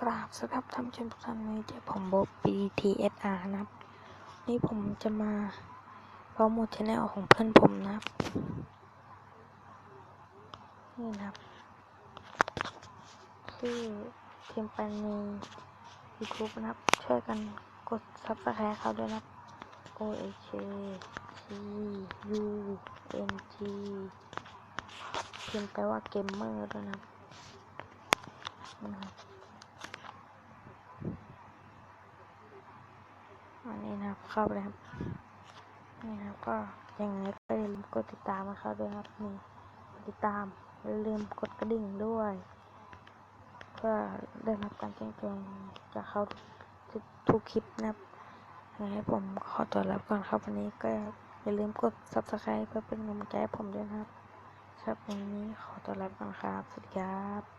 กราบสำหรับท่านชมทุกท่านนี้เจอผมโบปี TSR นะครับ นี่ผมจะมาโปรโมทชแนลของเพื่อนผมนะครับ นี่นะครับชื่อพิมพ์ไปใน YouTube นะครับ ช่วยกันกด Subscribe เขาด้วยนะครับ O A K T U N G พิมพ์ไปว่าเกมเมอร์ด้วยนะครับ อันนี้นะครับเข้าไปครับ นี่นะครับก็ยังไงก็อย่าลืมกดติดตามนะครับด้วยครับนี่ติดตามอย่าลืมกดกระดิ่งด้วย เพื่อได้รับการแจ้งเตือนจากเขาทุกทุกคลิปนะครับยังไงผมขอตัวรับก่อนครับวันนี้ก็อย่าลืมกด subscribe เพื่อเป็นกำลังใจให้ผมด้วยนะครับ ครับวันนี้ขอตัวรับก่อนครับ สวัสดีครับ